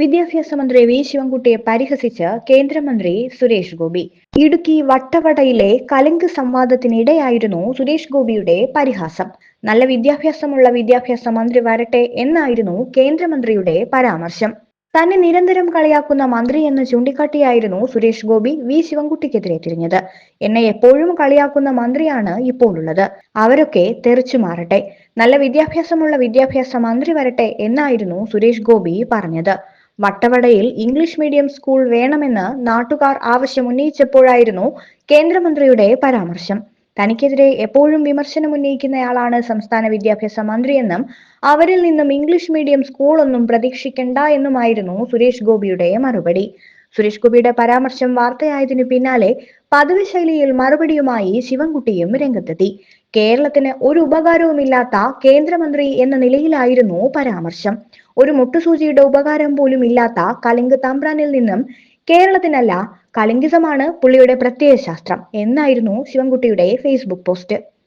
വിദ്യാഭ്യാസ മന്ത്രി വി ശിവൻകുട്ടിയെ പരിഹസിച്ച് കേന്ദ്രമന്ത്രി സുരേഷ് ഗോപി. ഇടുക്കി വട്ടവടയിലെ കലങ്ക് സംവാദത്തിനിടെയായിരുന്നു സുരേഷ് ഗോപിയുടെ പരിഹാസം. നല്ല വിദ്യാഭ്യാസമുള്ള വിദ്യാഭ്യാസ മന്ത്രി വരട്ടെ എന്നായിരുന്നു കേന്ദ്രമന്ത്രിയുടെ പരാമർശം. തന്നെ നിരന്തരം കളിയാക്കുന്ന മന്ത്രി എന്ന് ചൂണ്ടിക്കാട്ടിയായിരുന്നു സുരേഷ് ഗോപി വി ശിവൻകുട്ടിക്കെതിരെ തിരിഞ്ഞത്. എന്നെ എപ്പോഴും കളിയാക്കുന്ന മന്ത്രിയാണ് ഇപ്പോൾ ഉള്ളത് അവരൊക്കെ തെറിച്ചു മാറട്ടെ. നല്ല വിദ്യാഭ്യാസമുള്ള വിദ്യാഭ്യാസ മന്ത്രി വരട്ടെ എന്നായിരുന്നു സുരേഷ് ഗോപി പറഞ്ഞത്. വട്ടവടയിൽ ഇംഗ്ലീഷ് മീഡിയം സ്കൂൾ വേണമെന്ന് നാട്ടുകാർ ആവശ്യം ആവശ്യമുന്നയിച്ചപ്പോഴായിരുന്നു കേന്ദ്രമന്ത്രിയുടെ പരാമർശം. തനിക്കെതിരെ എപ്പോഴും വിമർശനം ഉന്നയിക്കുന്നയാളാണ് സംസ്ഥാന വിദ്യാഭ്യാസ മന്ത്രിയെന്നും അവരിൽ നിന്നും ഇംഗ്ലീഷ് മീഡിയം സ്കൂളൊന്നും പ്രതീക്ഷിക്കണ്ട എന്നുമായിരുന്നു സുരേഷ് ഗോപിയുടെ മറുപടി. സുരേഷ് ഗോപിയുടെ പരാമർശം വാർത്തയായതിനു പിന്നാലെ പതിവ് ശൈലിയിൽ മറുപടിയുമായി ശിവൻകുട്ടിയും രംഗത്തെത്തി. കേരളത്തിന് ഒരു ഉപകാരവുമില്ലാത്ത കേന്ദ്രമന്ത്രി എന്ന നിലയിലായിരുന്നു പരാമർശം. ഒരു മുട്ടുസൂചിയുടെ ഉപകാരം പോലും ഇല്ലാത്ത കലിംഗ് തമ്പ്രാനിൽ നിന്നും കേരളത്തിനല്ല കലിംഗിസമാണ് പുള്ളിയുടെ പ്രത്യയശാസ്ത്രം എന്നായിരുന്നു ശിവൻകുട്ടിയുടെ ഫേസ്ബുക്ക് പോസ്റ്റ്.